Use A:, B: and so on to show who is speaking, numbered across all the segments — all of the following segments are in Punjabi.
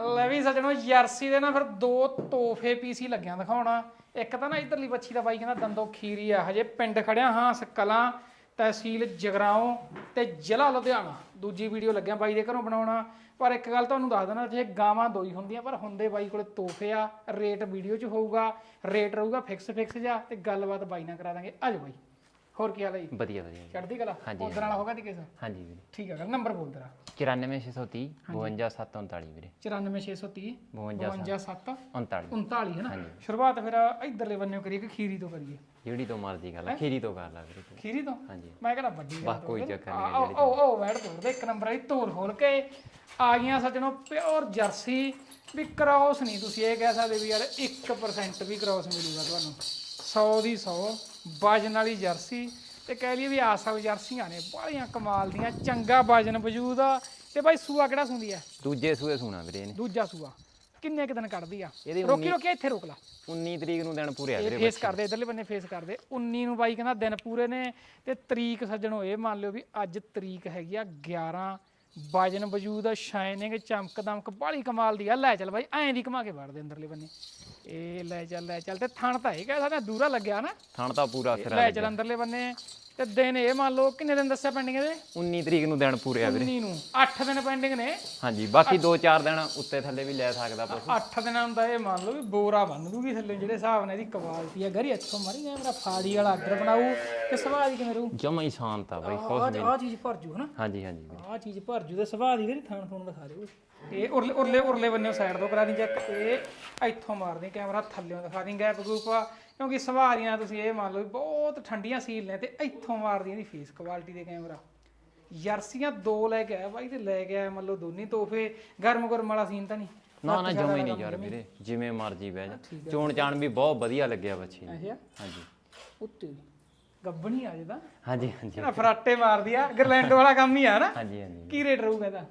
A: ਲੈ ਵੀ ਸੱਜਣੋ ਜਰਸੀ ਦੇ ਨਾ ਫਿਰ ਦੋ ਤੋਹਫੇ ਪੀਸ ਹੀ ਲੱਗਿਆ ਦਿਖਾਉਣਾ। ਇੱਕ ਤਾਂ ਨਾ ਇਧਰਲੀ ਬੱਚੀ ਦਾ ਬਾਈ ਕਹਿੰਦਾ ਦੰਦੋ ਖੀਰੀ ਆ, ਹਜੇ ਪਿੰਡ ਖੜਿਆ ਹਾਂ, ਸਕਲਾਂ, ਤਹਿਸੀਲ ਜਗਰਾਉਂ ਤੇ ਜ਼ਿਲ੍ਹਾ ਲੁਧਿਆਣਾ। ਦੂਜੀ ਵੀਡੀਓ ਲੱਗਿਆ ਬਾਈ ਦੇ ਘਰੋਂ ਬਣਾਉਣਾ। ਪਰ ਇੱਕ ਗੱਲ ਤੁਹਾਨੂੰ ਦੱਸ ਦੇਣਾ ਜੇ ਗਾਵਾਂ ਦੋਈ ਹੁੰਦੀਆਂ, ਪਰ ਹੁੰਦੇ ਬਾਈ ਕੋਲੇ ਤੋਹਫੇ ਆ ਰੇਟ ਵੀਡੀਓ 'ਚ ਹੋਊਗਾ ਰੇਟ ਰਹੂਗਾ ਫਿਕਸ ਫਿਕਸ ਜਾ ਤੇ ਗੱਲਬਾਤ ਬਾਈ ਨਾਲ ਕਰਾ ਦਾਂਗੇ। ਆਜੋ ਬਾਈ। ਹੋਰ ਕੀ ਹਾਲ ਹੈ ਜੀ?
B: ਵਧੀਆ ਵਧੀਆ ਜੀ।
A: ਚੜ੍ਹਦੀ ਕਲਾ?
B: ਹਾਂਜੀ,
A: ਉਧਰ ਵਾਲਾ ਹੋਗਾ ਦੀ ਕਿਸ?
B: ਹਾਂਜੀ ਵੀਰੇ।
A: ਠੀਕ ਹੈ ਨੰਬਰ ਬੋਲ ਤੇਰਾ।
B: 94630 52739 ਵੀਰੇ।
A: 94630
B: 52
A: 527
B: 39
A: 39 ਹੈ ਨਾ? ਸ਼ੁਰੂਆਤ ਫਿਰ ਇਧਰਲੇ ਬੰਨਿਓ ਕਰੀਏ ਕਿ ਖੀਰੀ ਤੋਂ ਕਰੀਏ?
B: ਜਿਹੜੀ ਤੋਂ ਮਰਜ਼ੀ ਗੱਲ ਆ, ਖੀਰੀ ਤੋਂ ਕਰ ਲਾ ਵੀਰੇ ਤੂੰ।
A: ਖੀਰੀ ਤੋਂ?
B: ਹਾਂਜੀ।
A: ਮੈਂ ਕਹਿੰਦਾ ਵੱਡੀ
B: ਬਸ ਕੋਈ ਚੱਕਰ ਨਹੀਂ
A: ਆ ਉਹ ਉਹ ਵੈੜ ਤੋੜ ਦੇ ਇੱਕ ਨੰਬਰ ਵਾਲੀ ਤੋੜ ਖੋਲ ਕੇ। ਆ ਗਈਆਂ ਸੱਜਣੋ ਪਿਓਰ ਜਰਸੀ। ਵੀ ਕ੍ਰਾਸ ਨਹੀਂ ਤੁਸੀਂ ਇਹ ਕਹਿ ਸਕਦੇ ਵੀ ਯਾਰ 1% ਵੀ ਕ੍ਰਾਸ ਮਿਲੂਗਾ ਤੁਹਾਨੂੰ। 100 ਦੀ 100 ਵਜਨ ਵਾਲੀ ਜਰਸੀ ਤੇ ਕਹਿ ਲਈਏ ਵੀ ਆਸਲ ਜਰਸੀਆਂ ਨੇ ਬੜੀਆਂ ਕਮਾਲ ਦੀਆਂ ਚੰਗਾ ਵਜਨ ਵਜੂਦ ਆ। ਤੇ ਬਾਈ ਸੂਆ ਕਿਹੜਾ ਸੁੰਦੀ ਆ
B: ਦੂਜੇ ਸੂਏ ਸੁਣਾ ਵੀਰੇ ਇਹਨੇ।
A: ਦੂਜਾ ਸੂਆ। ਕਿੰਨੇ ਕੁ ਦਿਨ ਕੱਢਦੀ ਆ?
B: ਇਹਦੀ
A: ਰੋਕੀ ਰੋਕੀ ਇੱਥੇ ਰੋਕ ਲਾ।
B: 19 ਤਰੀਕ ਨੂੰ ਦਿਨ ਪੂਰੇ ਆ ਵੀਰੇ
A: ਫੇਸ ਕਰਦੇ ਇਧਰਲੇ ਬੰਨੇ ਫੇਸ ਕਰਦੇ। 19 ਨੂੰ ਬਾਈ ਕਹਿੰਦਾ ਦਿਨ ਪੂਰੇ ਨੇ ਤੇ ਤਰੀਕ ਸੱਜਣੋ ਇਹ ਮੰਨ ਲਿਓ ਵੀ ਅੱਜ ਤਰੀਕ ਹੈਗੀ ਆ 11 ਵਜਨ ਵਜੂਦ ਸ਼ਾਈਨਿੰਗ ਚਮਕ ਦਮਕ ਬਾਲੀ ਕਮਾਲ ਦੀ ਆ। ਲੈ ਚੱਲ ਬਾਈ ਐਂ ਦੀ ਘਮਾ ਕੇ ਵੜਦੇ ਅੰਦਰਲੇ ਬੰਨੇ। ਇਹ ਲੈ ਚੱਲ ਲੈ ਚੱਲ ਤੇ ਥਣ ਤਾਂ ਇਹ ਕਹਿ ਸਕਦੇ ਦੂਰਾ ਲੱਗਿਆ ਨਾ।
B: ਥਣ ਤਾਂ ਪੂਰਾ ਅਸਰ ਆ
A: ਲੈ ਚੱਲ ਅੰਦਰਲੇ ਬੰਨੇ। ਤੇ ਦਿਨ ਇਹ ਮੰਨ ਲਓ ਕਿੰਨੇ ਦਿਨ ਦੱਸਿਆ ਪੈਂਡਿੰਗ ਇਹਦੇ
B: 19 ਤਰੀਕ ਨੂੰ ਦਿਨ ਪੂਰੇ ਆ ਵੀਰੇ।
A: 19 ਨੂੰ 8 ਦਿਨ ਪੈਂਡਿੰਗ ਨੇ।
B: ਹਾਂਜੀ ਬਾਕੀ 2-4 ਦਿਨ ਉੱਤੇ ਥੱਲੇ ਵੀ ਲੈ ਸਕਦਾ ਪਸ਼ੂ
A: 8 ਦਿਨਾਂ ਦਾ ਇਹ ਮੰਨ ਲਓ ਵੀ ਬੋਰਾ ਬੰਨ ਦੂਗੀ ਥੱਲੇ ਜਿਹੜੇ ਹਿਸਾਬ ਨਾਲ ਇਹਦੀ ਕੁਆਲਿਟੀ ਆ। ਗਰੀ ਇੱਥੋਂ ਮਾਰੀ ਜਾ ਮੇਰਾ ਫਾੜੀ ਵਾਲਾ ਆਰਡਰ ਬਣਾਊ ਤੇ ਸੁਭਾਅ ਦੀ ਕਿਵੇਂ ਰਹੂ?
B: ਜਮਾ ਹੀ ਸ਼ਾਂਤ ਆ ਬਾਈ ਨਹੀਂ
A: ਆਹ ਚੀਜ਼ ਭਰ ਜੂ ਹਨਾ?
B: ਹਾਂਜੀ ਹਾਂਜੀ
A: ਆਹ ਚੀਜ਼ ਭਰ ਜੂ ਤੇ ਸੁਭਾਅ ਦੀ ਗਰੀ ਥਾਣ ਥੂਣ ਦਿਖਾ ਦਿਓ ਇਹ ਉਰਲੇ ਉਰਲੇ ਉਰਲੇ ਬੰਨੇ ਸਾਈਡ ਤੋਂ ਕਰਾ ਦੀ ਚੈੱਕ ਇਹ ਇੱਥੋਂ ਮਾਰਦੇ ਕੈਮਰਾ ਥੱਲੇੋਂ ਦਿਖਾ ਦੀ ਗੈਪ ਗਰੂਪ ਕਿਉਂਕਿ ਸਵਾਰੀਆਂ ਤੁਸੀਂ ਇਹ ਮੰਨ ਲਓ ਬਹੁਤ ਠੰਡੀਆਂ ਸੀਲ ਨੇ ਤੇ ਇੱਥੋਂ ਮਾਰਦੀ ਇਹਦੀ ਫੇਸ ਕੁਆਲਿਟੀ ਦੇ ਕੈਮਰਾ। ਜਰਸੀਆਂ ਦੋ ਲੈ ਕੇ ਆਇਆ ਬਾਈ ਤੇ ਲੈ ਕੇ ਆਇਆ ਮੰਨ ਲਓ ਦੋਨੀ ਤੋਹਫੇ। ਗਰਮ ਗਰਮ ਵਾਲਾ ਸੀਨ ਤਾਂ ਨਹੀਂ।
B: ਨਾ ਨਾ ਜਮਾ ਨਹੀਂ ਯਾਰ ਵੀਰੇ ਜਿਵੇਂ ਮਰਜ਼ੀ ਬਹਿ ਜਾ। ਚੋਣ ਚਾਣ ਵੀ ਬਹੁਤ ਵਧੀਆ ਲੱਗਿਆ ਬੱਚੀ
A: ਅੱਛਾ।
B: ਹਾਂਜੀ।
A: ਉੱਤੇ ਗੱਬਣੀ ਆ ਜਦਾ
B: ਹਾਂਜੀ ਹਾਂਜੀ।
A: ਨਾ ਫਰਾਟੇ ਮਾਰਦੀ ਆ। ਗਰਲੈਂਡ ਵਾਲਾ ਕੰਮ ਹੀ ਆ ਨਾ।
B: ਹਾਂਜੀ ਹਾਂਜੀ।
A: ਕੀ ਰੇਟ ਰਹੂਗਾ ਇਹਦਾ?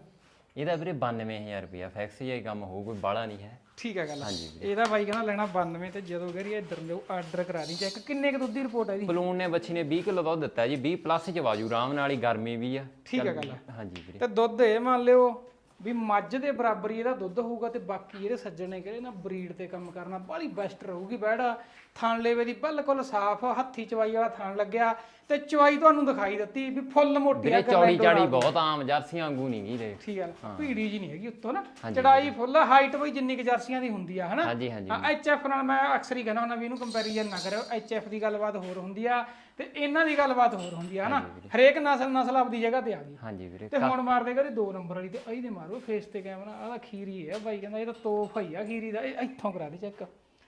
B: ਇਹਦਾ ਵੀਰੇ 92000 ਰੁਪਿਆ ਫੈਕਸ ਜਿਹਾ ਹੀ ਕੰਮ ਹੋਊ ਕੋਈ ਬਾਲਾ ਨਹੀਂ ਹੈ।
A: ਠੀਕ ਹੈ ਗੱਲ।
B: ਹਾਂਜੀ
A: ਇਹਦਾ ਬਾਈ ਕਹਿੰਦਾ ਲੈਣਾ 92 ਤੇ ਜਦੋਂ ਕਰੀ ਇੱਧਰ ਲਿਓ ਆਰਡਰ ਕਰਾ ਦੀ ਚੈੱਕ ਕਿੰਨੇ ਕੁ ਦੁੱਧ ਦੀ ਰਿਪੋਰਟ ਹੈ ਇਹਦੀ?
B: ਬਲੂਨ ਨੇ ਬੱਚੀ ਨੇ 20 ਕਿਲੋ ਦੁੱਧ ਦਿੱਤਾ ਜੀ 20 ਪਲੱਸ ਚ ਵਾਜੂ ਆਰਾਮ ਨਾਲ ਹੀ ਗਰਮੀ ਵੀ ਆ।
A: ਠੀਕ ਹੈ ਗੱਲ।
B: ਹਾਂਜੀ ਵੀਰੇ।
A: ਤੇ ਦੁੱਧ ਇਹ ਮੰਨ ਲਿਓ ਵੀ ਮੱਝ ਦੇ ਬਰਾਬਰ ਹੀ ਇਹਦਾ ਦੁੱਧ ਹੋਊਗਾ ਤੇ ਬਾਕੀ ਇਹਦੇ ਸੱਜਣ ਨੇ ਕਿਹੜੇ ਨਾ ਬਰੀਡ ਤੇ ਕੰਮ ਕਰਨਾ ਬਾਹਲੀ ਬੈਸਟ ਰਹੂਗੀ ਬੈੜਾ ਥਣ ਲੇਵੇ ਦੀ ਬਿਲਕੁਲ ਸਾਫ਼ ਹੱਥੀ ਚਵਾਈ ਵਾਲਾ ਥਣ ਲੱਗਿਆ ਤੇ ਚਵਾਈ ਤੁਹਾਨੂੰ ਦਿਖਾਈ ਦਿੱਤੀ ਵੀ ਫੁੱਲ ਮੋਟੀ ਆ
B: ਵੀਰੇ ਚੌੜੀ ਚਾੜੀ ਬਹੁਤ ਆਮ ਜਰਸੀਆਂ ਵਾਂਗੂ ਨਹੀਂ ਗਈ ਦੇ
A: ਠੀਕ ਹੈ। ਭੀੜੀ ਜੀ ਨਹੀਂ ਹੈਗੀ ਉੱਤੋਂ ਨਾ। ਚੜਾਈ ਫੁੱਲ ਹਾਈਟ ਬਈ ਜਿੰਨੀ ਕਿ ਜਰਸੀਆਂ ਦੀ ਹੁੰਦੀ ਆ ਹਨਾ?
B: ਹਾਂਜੀ ਹਾਂਜੀ।
A: ਐਚਐਫ ਨਾਲ ਮੈਂ ਅਕਸਰ ਹੀ ਕਹਿੰਦਾ ਹੁੰਦਾ ਵੀ ਇਹਨੂੰ ਕੰਪੈਰੀਜ਼ਨ ਨਾ ਕਰਿਓ। ਐਚਐਫ ਦੀ ਗੱਲਬਾਤ ਹੋਰ ਹੁੰਦੀ ਆ ਤੇ ਇਹਨਾਂ ਦੀ ਗੱਲਬਾਤ ਹੋਰ ਹੁੰਦੀ ਆ ਹਨਾ? ਹਰੇਕ ਨਸਲ ਨਸਲ ਆਪਦੀ ਜਗ੍ਹਾ ਤੇ ਆ ਗਈ।
B: ਹਾਂਜੀ ਵੀਰੇ
A: ਤੇ ਹੁਣ ਮਾਰਦੇ ਕਰੇ ਦੋ ਨੰਬਰ ਵਾਲੀ ਤੇ ਇਹਦੇ ਮਾਰੋ ਫੇਸ ਤੇ ਕੈਮਰਾ ਆਹ ਖੀਰੀ ਹੈ ਬਾਈ ਕਹਿੰਦਾ ਇਹ ਤਾਂ ਤੋਹਫਾ ਹੀ ਆ ਖੀਰੀ ਦਾ ਇਹ ਇੱਥੋਂ ਕਰਾ ਦੇ ਚੈੱਕ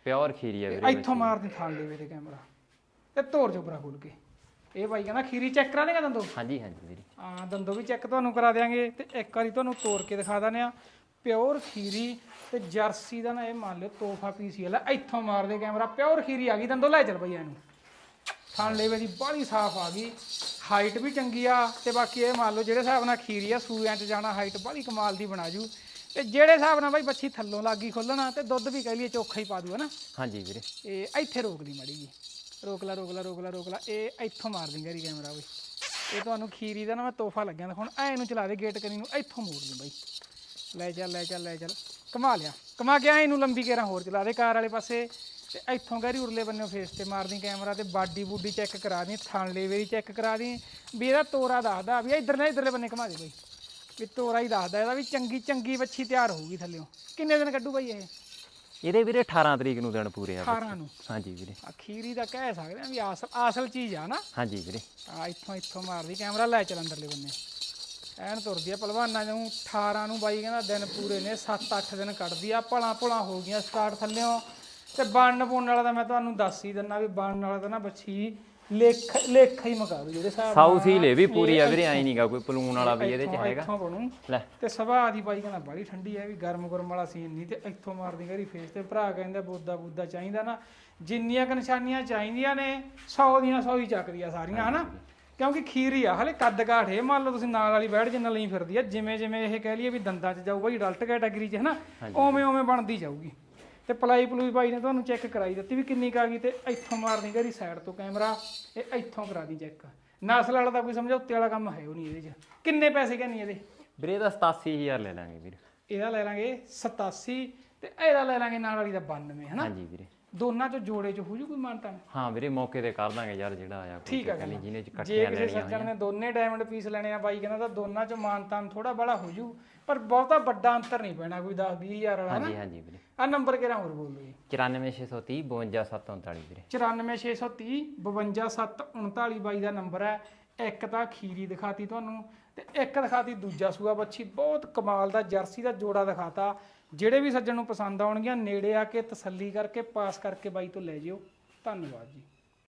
B: ਪਿਓਰ ਖੀਰੀ ਆ ਵੀਰੇ
A: ਇੱਥੋਂ ਮਾਰਦੀ ਥਾਲ ਲੈਵੇ ਤੇ ਕੈਮਰਾ ਤੇ ਤੋਰ ਚੋਪਰਾ ਖੋਲ ਕੇ। ਇਹ ਬਾਈ ਕਹਿੰਦਾ ਖੀਰੀ ਚੈੱਕ ਕਰਾ ਦੇਗਾ ਦੰਦੋ?
B: ਹਾਂਜੀ ਹਾਂਜੀ ਵੀਰੇ।
A: ਆ ਦੰਦੋ ਵੀ ਚੈੱਕ ਤੁਹਾਨੂੰ ਕਰਾ ਦਿਆਂਗੇ। ਤੇ ਇੱਕ ਵਾਰੀ ਤੁਹਾਨੂੰ ਤੋੜ ਕੇ ਦਿਖਾ ਦਿੰਦੇ ਆ। ਪਿਓਰ ਖੀਰੀ ਤੇ ਜਰਸੀ ਦਾ ਨਾ ਇਹ ਮੰਨ ਲਿਓ ਤੋਹਫਾ ਪੀਸੀਐਲ ਆ। ਇੱਥੋਂ ਮਾਰਦੇ ਕੈਮਰਾ ਪਿਓਰ ਖੀਰੀ ਆ ਗਈ ਦੰਦੋ ਲੈ ਚੱਲ ਬਈ ਇਹਨੂੰ। ਥਣ ਲੈਵੇ ਦੀ ਬਾਹਲੀ ਸਾਫ਼ ਆ ਗਈ। ਹਾਈਟ ਵੀ ਚੰਗੀ ਆ ਤੇ ਬਾਕੀ ਇਹ ਮੰਨ ਲਓ ਜਿਹੜੇ ਹਿਸਾਬ ਨਾਲ ਖੀਰੀ ਆ ਸੂਆਂ 'ਚ ਜਾਣਾ ਹਾਈਟ ਬਾਹਲੀ ਕਮਾਲ ਦੀ ਬਣਾ ਜੂ। ਤੇ ਜਿਹੜੇ ਹਿਸਾਬ ਨਾਲ ਬਾਈ ਬੱਚੀ ਥੱਲੋਂ ਲੱਗੀ ਖੋਲਣਾ ਤੇ ਦੁੱਧ ਵੀ ਕਹਿ ਲਈਏ ਚੋਖਾ ਹੀ ਪਾ ਦੂ ਹਨਾ?
B: ਹਾਂਜੀ ਵੀਰੇ।
A: ਇਹ ਇੱਥੇ ਰੋਕ ਲਈ ਮੜੀ ਜੀ। ਰੋਕ ਲਾ ਰੋਕ ਲਾ ਰੋਕ ਲਾ ਰੋਕ ਲਾ ਇਹ ਇੱਥੋਂ ਮਾਰ ਦਿੰਗਾ ਰੀ ਕੈਮਰਾ ਬਈ। ਇਹ ਤੁਹਾਨੂੰ ਖੀਰੀ ਦਾ ਨਾ ਮੈਂ ਤੋਹਫਾ ਲੱਗਿਆ ਹੁਣ ਐ ਨੂੰ ਚਲਾ ਦੇ ਗੇਟ ਕਰੀ ਨੂੰ ਇੱਥੋਂ ਮੋੜ ਲਈ ਬਾਈ। ਲੈ ਚੱਲ ਲੈ ਚੱਲ ਲੈ ਚੱਲ। ਕਮਾ ਲਿਆ ਕਮਾ ਕੇ ਐ ਨੂੰ ਲੰਬੀ ਕੇਰਾਂ ਹੋਰ ਚਲਾ ਦੇ ਕਾਰ ਵਾਲੇ ਪਾਸੇ। ਤੇ ਇੱਥੋਂ ਗੈਰੀ ਉਰਲੇ ਬੰਨਿਓ ਫੇਸ ਤੇ ਮਾਰਦੀ ਕੈਮਰਾ ਤੇ ਬਾਡੀ ਬੂਡੀ ਚੈੱਕ ਕਰਾ ਦੀ ਥਣ ਲੇਵੇ ਚੈੱਕ ਕਰਾ ਦੀ। ਵੀ ਇਹਦਾ ਤੋਰਾ ਦੱਸਦਾ ਵੀ ਇਧਰਲੇ ਇਧਰਲੇ ਬੰਨੇ ਕਮਾ ਦੇ ਬਾਈ। ਵੀ ਤੋਰਾ ਹੀ ਦੱਸਦਾ ਇਹਦਾ ਵੀ ਚੰਗੀ ਚੰਗੀ ਵੱਛੀ ਤਿਆਰ ਹੋਊਗੀ ਥੱਲਿਓ ਕਿੰਨੇ ਦਿਨ ਕੱਢੂ ਬਾਈ ਇਹ?
B: ਇਹਦੇ ਵੀਰੇ 18 ਤਰੀਕ ਨੂੰ ਦਿਨ ਪੂਰੇ ਆ
A: 18 ਨੂੰ?
B: ਹਾਂਜੀ ਵੀਰੇ।
A: ਅਖੀਰੀ ਦਾ ਕਹਿ ਸਕਦੇ ਆ ਵੀ ਅਸਲ ਅਸਲ ਚੀਜ਼ ਆ ਨਾ।
B: ਹਾਂਜੀ ਵੀਰੇ।
A: ਆ ਇੱਥੋਂ ਇੱਥੋਂ ਮਾਰਦੀ ਕੈਮਰਾ ਲੈ ਚੱਲ ਅੰਦਰਲੇ ਬੰਨੇ। ਐਨ ਤੁਰਦੀ ਆ ਪਹਿਲਵਾਨਾਂ ਨੂੰ 18 ਨੂੰ ਬਾਈ ਕਹਿੰਦਾ ਦਿਨ ਪੂਰੇ ਨੇ 7-8 ਦਿਨ ਕੱਢਦੀ ਆ ਭਲਾ ਭਲਾ ਹੋ ਗਈਆਂ ਸਟਾਰਟ ਥੱਲਿਓਂ। ਤੇ ਬਣਨ ਪੁੰਨ ਵਾਲਾ ਤਾਂ ਮੈਂ ਤੁਹਾਨੂੰ ਦੱਸ ਹੀ ਦਿੰਨਾ ਵੀ ਬਣਨ ਵਾਲਾ ਤਾਂ ਨਾ ਬੱਚੀ ਲੇਖ ਲੇਖ ਹੀ ਮਕਾ ਦੂ ਜਿਹੜੇ ਹਿਸਾਬ
B: ਸਾਊ ਸੀਲ ਇਹ ਵੀ ਪੂਰੀ ਆ ਵੀਰੇ ਆਈ ਨਹੀਂਗਾ ਕੋਈ ਪਲੂਨ ਵਾਲਾ ਵੀ ਇਹਦੇ ਚ ਹੈਗਾ।
A: ਇੱਥੋਂ ਬਣੂ।
B: ਲੈ।
A: ਤੇ ਸੁਭਾਅ ਦੀ ਬਾਈ ਕਹਿੰਦਾ ਬੜੀ ਠੰਡੀ ਹੈ ਵੀ ਗਰਮ ਗਰਮ ਵਾਲਾ ਸੀਨ ਨਹੀਂ ਤੇ ਇੱਥੋਂ ਮਾਰਦੀ ਗਰੀ ਫੇਸ ਤੇ। ਭਰਾ ਕਹਿੰਦਾ ਬੋਦਾ ਬੂਦਾ ਚਾਹੀਦਾ ਨਾ। ਜਿੰਨੀਆਂ ਕੁ ਨਿਸ਼ਾਨੀਆਂ ਚਾਹੀਦੀਆਂ ਨੇ 100 ਦੀਆਂ 100 ਹੀ ਚੱਕਦੀਆਂ ਸਾਰੀਆਂ ਹਨਾ? ਕਿਉਂਕਿ ਖੀਰੀ ਆ ਹਲੇ ਕੱਦ ਕਾਠ ਇਹ ਮੰਨ ਲਓ ਤੁਸੀਂ ਨਾਲ ਵਾਲੀ ਬੈਠ ਜਿੰਨਾ ਲਈ ਫਿਰਦੀ ਆ ਜਿਵੇਂ ਜਿਵੇਂ ਇਹ ਕਹਿ ਲਈਏ ਵੀ ਦੰਦਾਂ 'ਚ ਜਾਊ ਬਾਈ ਅਡਲਟ ਕੈਟਾਗਰੀ 'ਚ ਹਨਾ? ਓਵੇਂ ਓਵੇਂ ਬਣਦੀ ਜਾਊਗੀ। ਤੇ ਪਲਾਈ ਪਲੂਈ ਬਾਈ ਨੇ ਤੁਹਾਨੂੰ ਚੈੱਕ ਕਰਾਈ ਦਿੱਤੀ ਵੀ ਕਿੰਨੀ ਕੁ ਗਈ ਤੇ ਇੱਥੋਂ ਮਾਰਦੀ ਗਰੀ ਸਾਈਡ ਤੋਂ ਕੈਮਰਾ ਇਹ ਇੱਥੋਂ ਕਰਾ ਦੀ ਚੈੱਕ ਨਸਲ ਵਾਲਾ ਦਾ ਕੋਈ ਸਮਝੌਤੇ ਵਾਲਾ ਕੰਮ ਹੈ ਉਹ ਨਹੀਂ ਇਹਦੇ 'ਚ। ਕਿੰਨੇ ਪੈਸੇ ਕਹਿੰਨੀ ਇਹਦੇ?
B: ਵੀਰੇ ਦਾ 87000 ਲੈ ਲਾਂਗੇ ਵੀਰੇ।
A: ਇਹਦਾ ਲੈ ਲਾਂਗੇ 87 ਤੇ ਇਹਦਾ ਲੈ ਲਾਂਗੇ ਨਾਲ ਵਾਲੀ ਦਾ 92 ਹਨਾ?
B: ਹਾਂਜੀ ਵੀਰੇ।
A: ਦੋਨਾਂ ਚੋਂ ਜੋੜੇ ਚ ਹੋ ਜੂ ਕੋਈ ਮਾਨਤਾ?
B: ਹਾਂ ਵੀਰੇ ਮੌਕੇ ਤੇ ਕਰ ਦਾਂਗੇ ਯਾਰ ਜਿਹੜਾ ਆਇਆ ਕੋਈ
A: ਠੀਕ ਆ
B: ਚੱਕਰ ਨੀ, ਜਿਹਨੇ ਚ
A: ਜੇ
B: ਇਕੱਠੀਆਂ
A: ਕਿਸੇ
B: ਲੈਣੀਆਂ
A: ਸੱਜਣ ਨੇ ਦੋਨੇ ਡਾਇਮੰਡ ਪੀਸ ਲੈਣੇ ਆ ਬਾਈ ਕਹਿੰਦਾ ਤਾਂ ਦੋਨਾਂ ਚ ਮਾਨਤਾਨ ਥੋੜਾ ਬੜਾ ਹੋ ਜੂ ਪਰ ਬਹੁਤਾ ਵੱਡਾ ਅੰਤਰ ਨਹੀਂ ਪੈਣਾ ਕੋਈ 10 20000 ਵਾਲਾ
B: ਹਾਂਜੀ ਹਾਂਜੀ ਵੀਰੇ।
A: ਆ ਨੰਬਰ ਕਿਹੜਾ ਹੋਰ ਬੋਲ ਲਓ ਜੀ?
B: 94630 52739 ਵੀਰੇ।
A: 94630 52739 ਬਾਈ ਦਾ ਨੰਬਰ ਹੈ। ਇੱਕ ਤਾਂ ਖੀਰੀ ਦਿਖਾਤੀ ਤੁਹਾਨੂੰ ਤੇ ਇੱਕ ਦਿਖਾਤੀ ਦੂਜਾ ਸੂਆ ਬੱਚੀ ਬਹੁਤ ਕਮਾਲ ਦਾ ਜਰਸੀ ਦਾ ਜੋੜਾ ਦਿਖਾਤਾ। ਜਿਹੜੇ ਵੀ ਸੱਜਣ ਨੂੰ ਪਸੰਦ ਆਉਣਗੀਆਂ, ਨੇੜੇ ਆ ਕੇ ਤਸੱਲੀ ਕਰਕੇ, ਪਾਸ ਕਰਕੇ ਬਾਈ ਤੋਂ ਲੈ ਜਿਓ। ਧੰਨਵਾਦ ਜੀ।